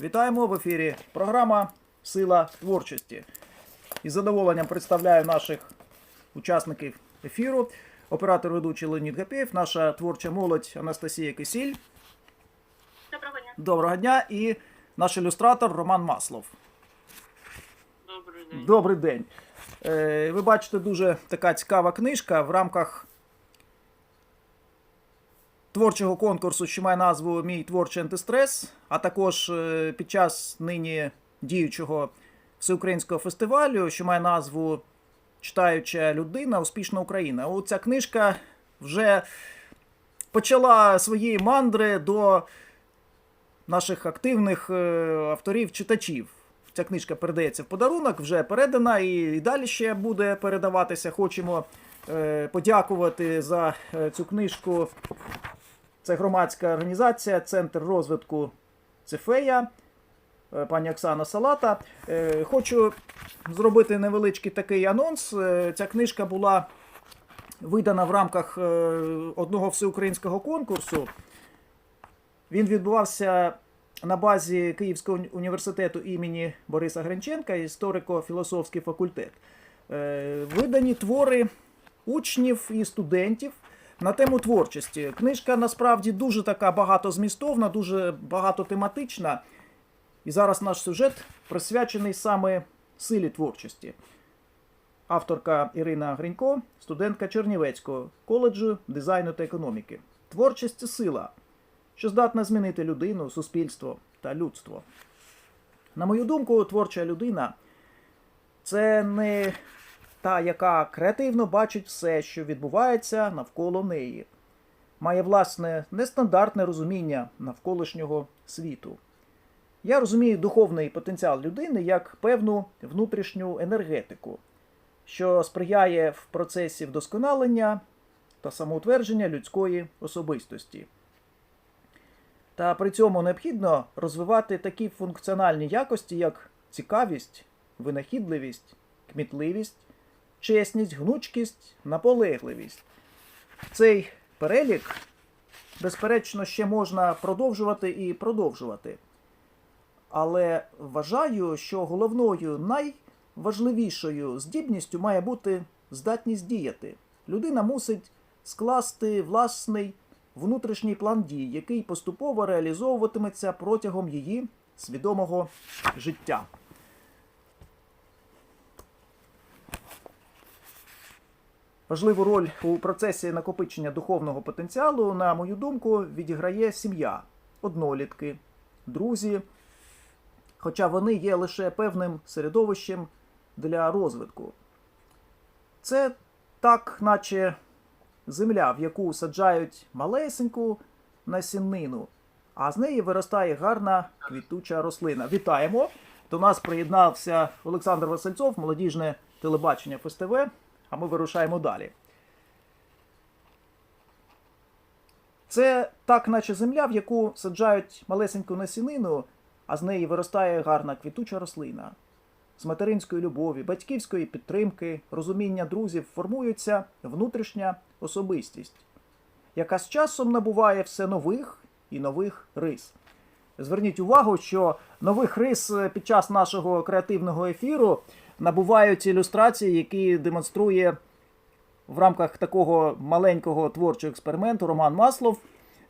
Вітаємо в ефірі. Програма Сила творчості. Із задоволенням представляю наших учасників ефіру. Оператор ведучий Леонід Гапєєв, наша творча молодь Анастасія Кисіль. Доброго дня. Доброго дня і наш ілюстратор Роман Маслов. Добрий день. Добрий день. Е, Ви бачите дуже така цікава книжка в рамках творчого конкурсу, що має назву Мій творчий антистрес, а також е, під час нині діючого всеукраїнського фестивалю, що має назву Читаюча людина, успішна Україна. Оця книжка вже почала свої мандри до наших активних е, авторів-читачів. Ця книжка передається в подарунок, вже передана і, і далі ще буде передаватися. Хочемо е, подякувати за е, цю книжку. Це громадська організація, Центр розвитку Цефея, е, пані Оксана Салата. Е, хочу зробити невеличкий такий анонс. Е, Ця книжка була видана в рамках одного всеукраїнського конкурсу. Він відбувався на базі Київського університету імені Бориса Гринченка, історико-філософський факультет. Видані твори учнів і студентів на тему творчості. Книжка насправді дуже така багатозмістовна, дуже багатотематична. І зараз наш сюжет присвячений саме силі творчості. Авторка Ірина Гринько, студентка Чернівецького коледжу дизайну та економіки. Творчість це сила що здатна змінити людину, суспільство та людство. На мою думку, творча людина це не та, яка креативно бачить все, що відбувається навколо неї, має власне нестандартне розуміння навколишнього світу. Я розумію духовний потенціал людини як певну внутрішню енергетику, що сприяє в процесі вдосконалення та самоутвердження людської особистості. Та при цьому необхідно розвивати такі функціональні якості, як цікавість, винахідливість, кмітливість, чесність, гнучкість, наполегливість. Цей перелік, безперечно, ще можна продовжувати і продовжувати. Але вважаю, що головною найважливішою здібністю має бути здатність діяти. Людина мусить скласти власний внутрішній план дій, який поступово реалізовуватиметься протягом її свідомого життя. Важливу роль у процесі накопичення духовного потенціалу, на мою думку, відіграє сім'я, однолітки, друзі, хоча вони є лише певним середовищем для розвитку. Це так, наче земля, в яку саджають малесеньку насіннину, а з неї виростає гарна квітуча рослина. Вітаємо! До нас приєднався Олександр Васильцов, молодіжне телебачення ФСТВ, а ми вирушаємо далі. Це так, наче земля, в яку саджають малесеньку насінину, а з неї виростає гарна квітуча рослина. З материнської любові, батьківської підтримки, розуміння друзів формується внутрішня особистість, яка з часом набуває все нових і нових рис. Зверніть увагу, що нових рис під час нашого креативного ефіру набувають ілюстрації, які демонструє в рамках такого маленького творчого експерименту Роман Маслов.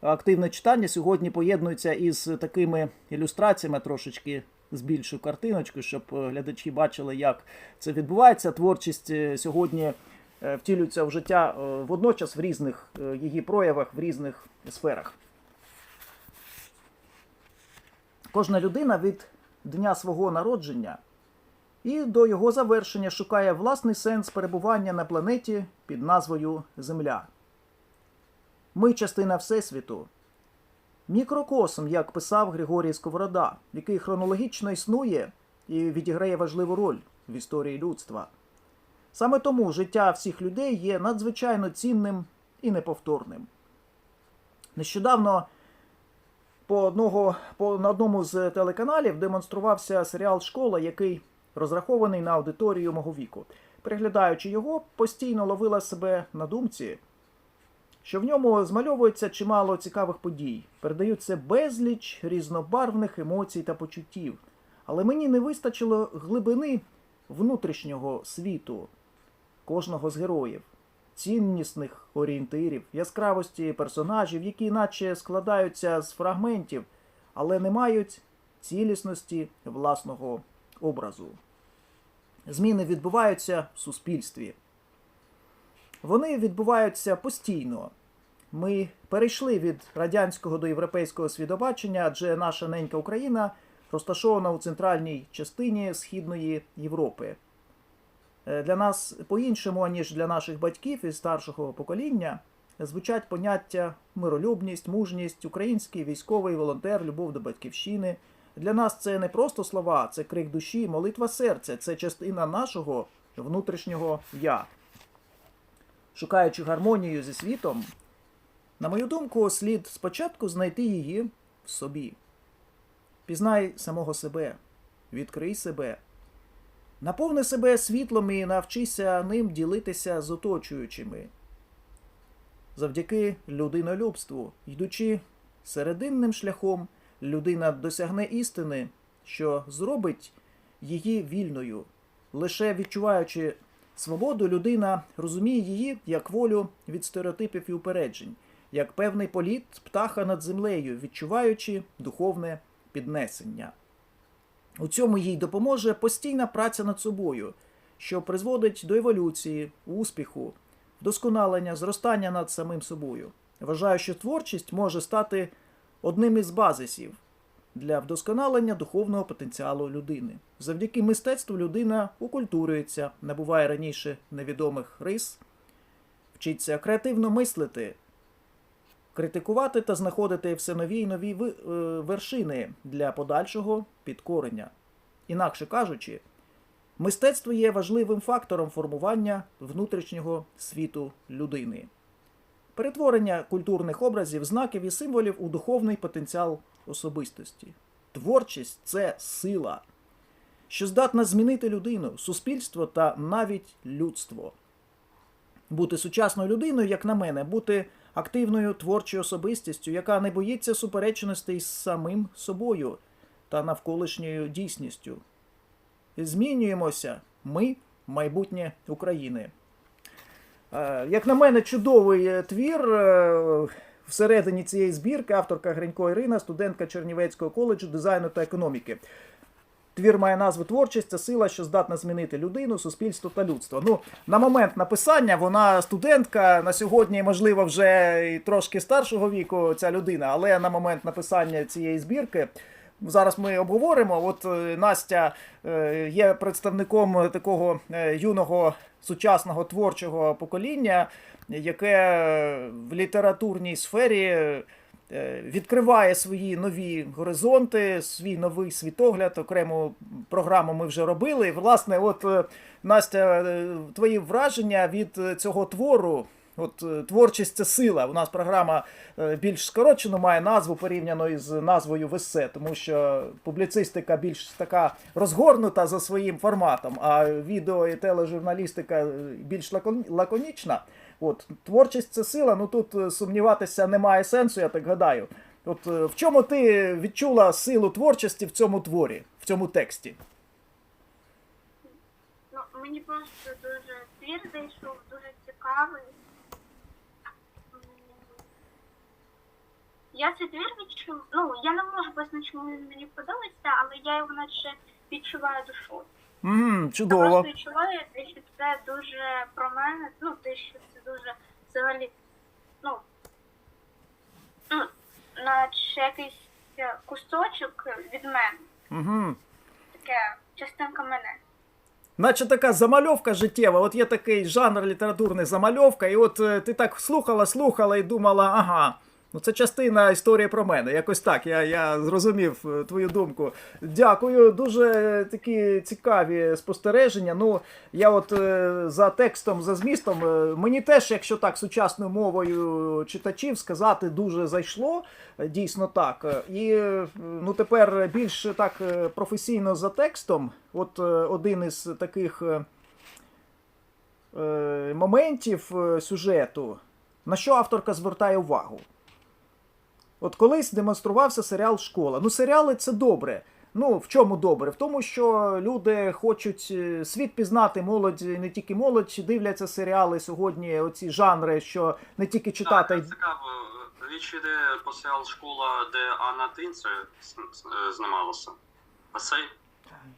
Активне читання сьогодні поєднується із такими ілюстраціями, трошечки збільшу картиночку, щоб е, глядачі бачили, як це відбувається. Творчість е, сьогодні е, втілюється в життя водночас в різних її проявах, в різних сферах. Кожна людина від дня свого народження і до його завершення шукає власний сенс перебування на планеті під назвою Земля. Ми частина Всесвіту, мікрокосм, як писав Григорій Сковорода, який хронологічно існує і відіграє важливу роль в історії людства. Саме тому життя всіх людей є надзвичайно цінним і неповторним. Нещодавно по одного, по, на одному з телеканалів демонструвався серіал Школа, який розрахований на аудиторію мого віку. Переглядаючи його, постійно ловила себе на думці, що в ньому змальовується чимало цікавих подій, передаються безліч різнобарвних емоцій та почуттів. Але мені не вистачило глибини внутрішнього світу кожного з героїв, ціннісних орієнтирів, яскравості персонажів, які наче складаються з фрагментів, але не мають цілісності власного образу. Зміни відбуваються в суспільстві. Вони відбуваються постійно. Ми перейшли від радянського до європейського свідобачення, адже наша ненька Україна розташована у центральній частині Східної Європи. Е, Для нас по-іншому, ніж для наших батьків із старшого покоління, звучать поняття миролюбність, мужність, український військовий волонтер, любов до батьківщини. Для нас це не просто слова, це крик душі, молитва серця, це частина нашого внутрішнього я. Шукаючи гармонію зі світом, на мою думку, слід спочатку знайти її в собі. Пізнай самого себе, відкрий себе, наповни себе світлом і навчися ним ділитися з оточуючими. Завдяки людинолюбству, йдучи серединним шляхом, людина досягне істини, що зробить її вільною. Лише відчуваючи свободу, людина розуміє її як волю від стереотипів і упереджень, як певний політ птаха над землею, відчуваючи духовне піднесення. У цьому їй допоможе постійна праця над собою, що призводить до еволюції, успіху, вдосконалення, зростання над самим собою. Вважаю, що творчість може стати одним із базисів для вдосконалення духовного потенціалу людини. Завдяки мистецтву людина укультурюється, набуває раніше невідомих рис, вчиться креативно мислити, критикувати та знаходити все нові й нові е, вершини для подальшого підкорення. Інакше кажучи, мистецтво є важливим фактором формування внутрішнього світу людини. Перетворення культурних образів, знаків і символів у духовний потенціал особистості. Творчість це сила, що здатна змінити людину, суспільство та навіть людство. Бути сучасною людиною, як на мене, бути активною творчою особистістю, яка не боїться суперечностей з самим собою та навколишньою дійсністю. Змінюємося ми, майбутнє України. Е, Як на мене, чудовий е, твір. е, Всередині цієї збірки авторка Гринько Ірина, студентка Чернівецького коледжу дизайну та економіки. Твір має назву Творчість це сила, що здатна змінити людину, суспільство та людство. Ну, на момент написання вона студентка. На сьогодні, можливо, вже і трошки старшого віку ця людина, але на момент написання цієї збірки. Зараз ми обговоримо. От е, Настя е, є представником такого е, юного сучасного творчого покоління, яке в літературній сфері відкриває свої нові горизонти, свій новий світогляд. Окрему програму ми вже робили. Власне, от Настя, твої враження від цього твору. От е, творчість це сила. У нас програма е, більш скорочено має назву порівняно із назвою Весе, тому що публіцистика більш така розгорнута за своїм форматом, а відео і тележурналістика е, більш лаконічна. От творчість це сила. Ну тут сумніватися немає сенсу, я так гадаю. От в чому ти відчула силу творчості в цьому творі, в цьому тексті? Ну, мені просто дуже твір зайшов, дуже цікавий. Я цей твір відчув. Ну, я не можу пояснити, чому він мені подобається, але я його наче відчуваю. Мм, Я чудово. просто відчуваю, що це дуже про мене, ну, те, що це дуже взагалі, ну, ну наче якийсь кусочок від мене. Угу. Таке частинка мене. Наче така замальовка життєва. От є такий жанр літературний замальовка, і от е, ти так слухала, слухала і думала, ага. Ну, це частина історії про мене. Якось так. Я, я зрозумів е, твою думку. Дякую. Дуже такі цікаві спостереження. Ну, я от е, за текстом, за змістом, е, мені теж, якщо так сучасною мовою читачів сказати, дуже зайшло. Дійсно так. І ну, тепер більш так професійно за текстом. От один із таких моментів сюжету. на що авторка звертає увагу? От колись демонструвався серіал Школа. Ну, серіали це добре. Ну, в чому добре? В тому, що люди хочуть е, світ пізнати, молодь, не тільки молодь, дивляться серіали сьогодні, оці жанри, що не тільки читати. Так, цікаво. Річ іде по серіал школа, де Анна Тинце знімалася. А цей?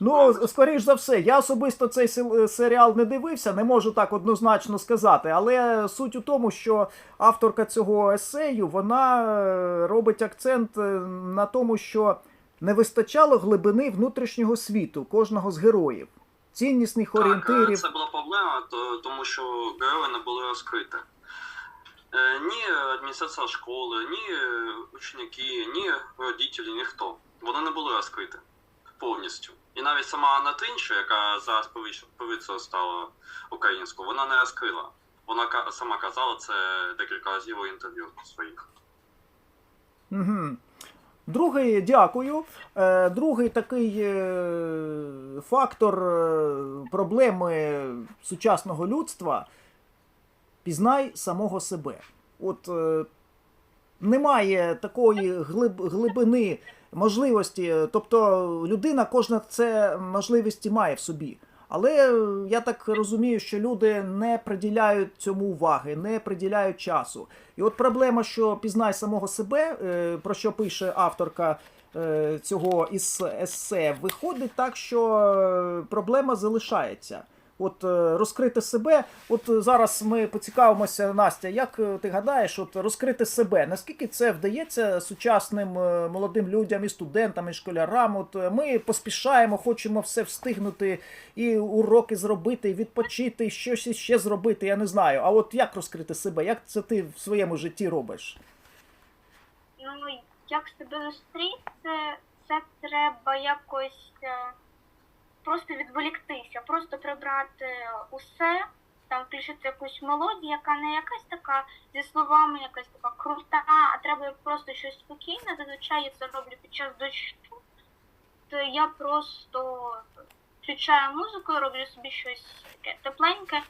Ну, скоріш за все, я особисто цей сел- серіал не дивився, не можу так однозначно сказати. Але суть у тому, що авторка цього есею вона е, робить акцент е, на тому, що не вистачало глибини внутрішнього світу кожного з героїв, ціннісних Так, е, орієнтирів. це була проблема, тому що герої не були розкриті. Е, Ні адміністрація школи, ні е, учники, ні родителі, ніхто. Вони не були розкриті повністю. І навіть сама Анна Трінча, яка зараз повіцею стала українською, вона не розкрила. Вона сама казала це декілька разів у інтерв'ю своїх. Угу. Другий, дякую. Е, другий такий е, фактор е, проблеми сучасного людства пізнай самого себе. От немає такої глиб, глибини можливості, тобто людина кожна це можливості має в собі. Але я так розумію, що люди не приділяють цьому уваги, не приділяють часу. І от проблема, що пізнай самого себе, е, про що пише авторка е, цього із есе, виходить так, що е, проблема залишається. От е, розкрити себе. От е, зараз ми поцікавимося, Настя, як е, ти гадаєш, от розкрити себе? Наскільки це вдається сучасним молодим людям і студентам, і школярам? От ми поспішаємо, хочемо все встигнути, і уроки зробити, і відпочити, і щось іще зробити. Я не знаю. А от як розкрити себе? Як це ти в своєму житті робиш? Ну, як себе зустріти, це треба якось просто відволіктися, просто прибрати усе, там включити якусь мелодію, яка не якась така зі словами, якась така крута, а треба просто щось спокійне. Зазвичай я це роблю під час дощу. То я просто включаю музику, роблю собі щось таке тепленьке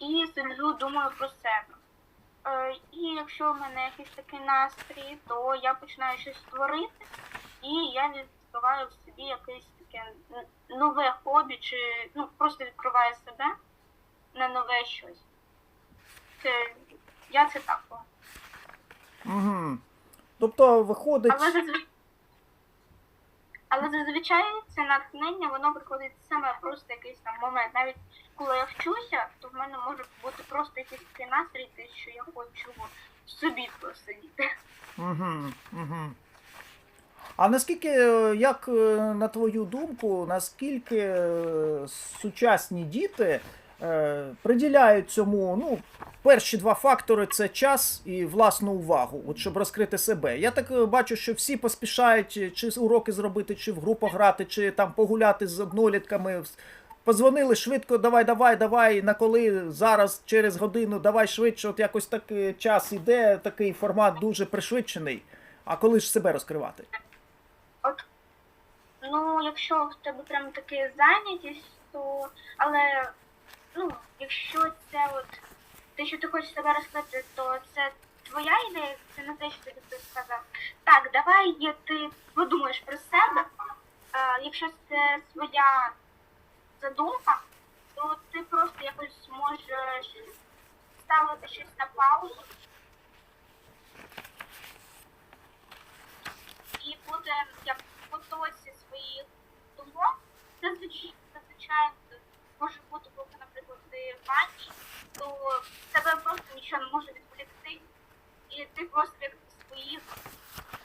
і сиджу, думаю про себе. Е, І якщо в мене якийсь такий настрій, то я починаю щось створити, і я відкриваю в собі якесь таке нове хобі, чи ну просто відкриваю себе на нове щось. Це я це так. Угу. Тобто виходить. Але зазвичай, але зазвичай це натхнення, воно приходить саме просто якийсь там момент. Навіть коли я вчуся, то в мене може бути просто якийсь такий настрій, що я хочу собі посидіти. Угу, угу. А наскільки, е, як е, на твою думку, наскільки е, сучасні діти приділяють цьому, ну, перші два фактори це час і власну увагу, от щоб розкрити себе. Я так бачу, що всі поспішають чи уроки зробити, чи в групу грати, чи там погуляти з однолітками. Позвонили швидко, давай, давай, давай, на коли зараз, через годину, давай швидше, от якось так час іде, такий формат дуже пришвидшений. А коли ж себе розкривати? Ну, якщо в тебе прям таке зайнятість, то але ну, якщо це от те, що ти хочеш себе розкрити, то це твоя ідея, це не те, що тобі хтось сказав. Так, давай є, ти подумаєш про себе. А, якщо це своя задумка, то ти просто якось можеш ставити щось на паузу. І буде як потоці своїх думок. Зазвичай, зазвичай може бути, коли, наприклад, ти в ванні, то тебе просто нічого не може відволікти. І ти просто як в своїх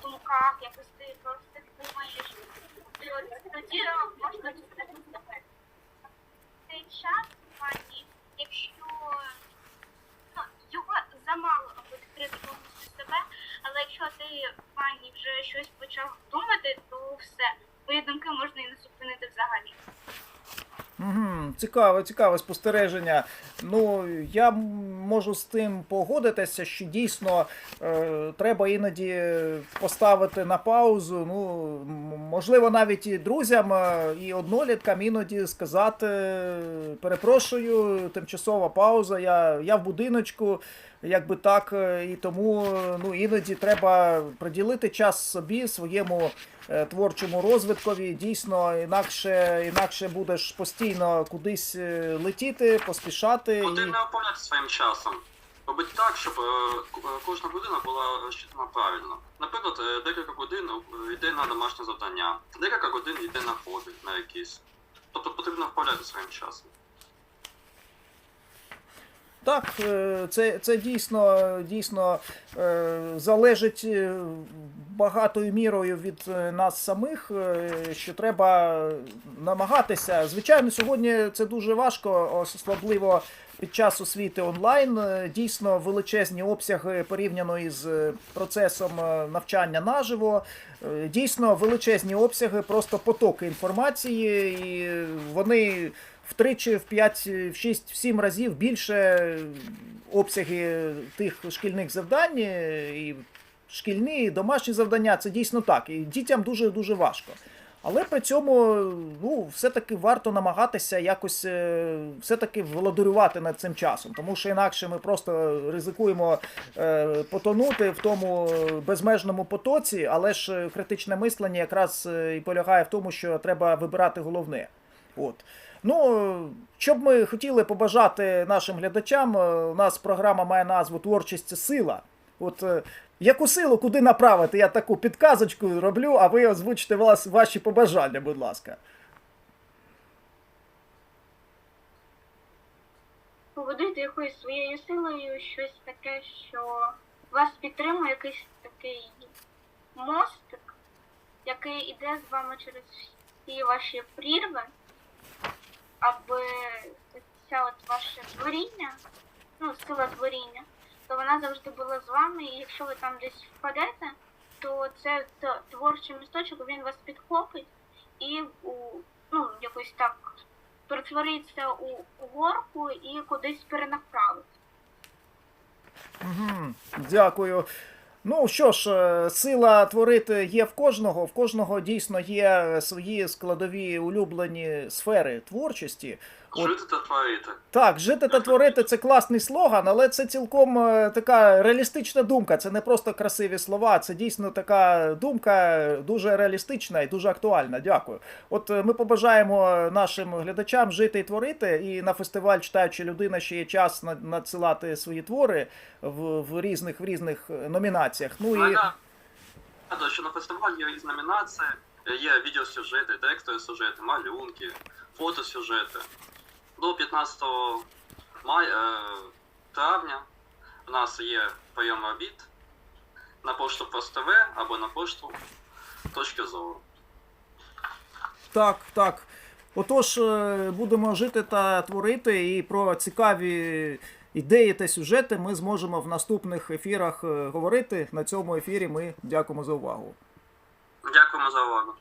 думках, якось ти просто думаєш. Тоді можна відволікти. Цей час в ванні, якщо ну, його замало, аби відкрити повністю себе, але якщо ти в ванні вже щось почав думати, то все, твої думки можна і не зупинити взагалі. Угу, цікаве, цікаве спостереження. Ну, я можу з тим погодитися, що дійсно е, треба іноді поставити на паузу. Ну, можливо, навіть і друзям, е, і одноліткам іноді сказати: перепрошую, тимчасова пауза, я, я в будиночку. Якби так, е, і тому е, ну іноді треба приділити час собі, своєму е, творчому розвиткові. Дійсно, інакше, інакше будеш постійно кудись летіти, поспішати. І... Потрібно управляти своїм часом. Робити так, щоб кожна година була розчитана правильно. Наприклад, декілька годин йде на домашнє завдання, декілька годин йде на хобі, на якісь. Тобто потрібно вправляти своїм часом. Так, е, це, це дійсно, дійсно е, залежить е, багатою мірою від нас самих, що треба намагатися. Звичайно, сьогодні це дуже важко, особливо під час освіти онлайн. Дійсно величезні обсяги порівняно із процесом навчання наживо. Дійсно величезні обсяги, просто потоки інформації, і вони втричі, в 5, в 6, в 7 разів більше обсяги тих шкільних завдань, е, і шкільні, і домашні завдання. Це дійсно так. І дітям дуже дуже важко. Але при цьому ну, все-таки варто намагатися якось е, все-таки володарювати над цим часом, тому що інакше ми просто ризикуємо е, потонути в тому безмежному потоці, але ж критичне мислення якраз і полягає в тому, що треба вибирати головне. От. Ну, що б ми хотіли побажати нашим глядачам, е, у нас програма має назву Творчість сила. От е, яку силу куди направити? Я таку підказочку роблю, а ви озвучите вас, ваші побажання, будь ласка. Поводити якоюсь своєю силою щось таке, що вас підтримує якийсь такий мостик, який іде з вами через всі ваші прірви, аби ця ваше творіння, ну, сила творіння, то вона завжди була з вами, і якщо ви там десь впадете, то це творчий місточок, він вас підхопить і у, ну, якось так перетвориться у горку і кудись перенаправить. Дякую. Ну що ж, е, сила творити є в кожного. В кожного дійсно є свої складові улюблені сфери творчості. От Жити та творити. Так, жити та творити це класний слоган, але це цілком е, така реалістична думка. Це не просто красиві слова, це дійсно така думка дуже реалістична і дуже актуальна. Дякую. От е, ми побажаємо нашим глядачам жити і творити. І на фестиваль читаючи людина ще є час надсилати свої твори в, в різних в різних е, номінаціях. Ну і що на фестивалі є різні номінації, є відеосюжети, текстові сюжети, малюнки, фотосюжети. До 15 мая, е, травня у нас є прийом робіт на пошту ПОСТВ або на пошту точки зору. Так, так. Отож, е, будемо жити та творити, і про цікаві ідеї та сюжети ми зможемо в наступних ефірах е, говорити. На цьому ефірі ми дякуємо за увагу. Дякуємо за увагу.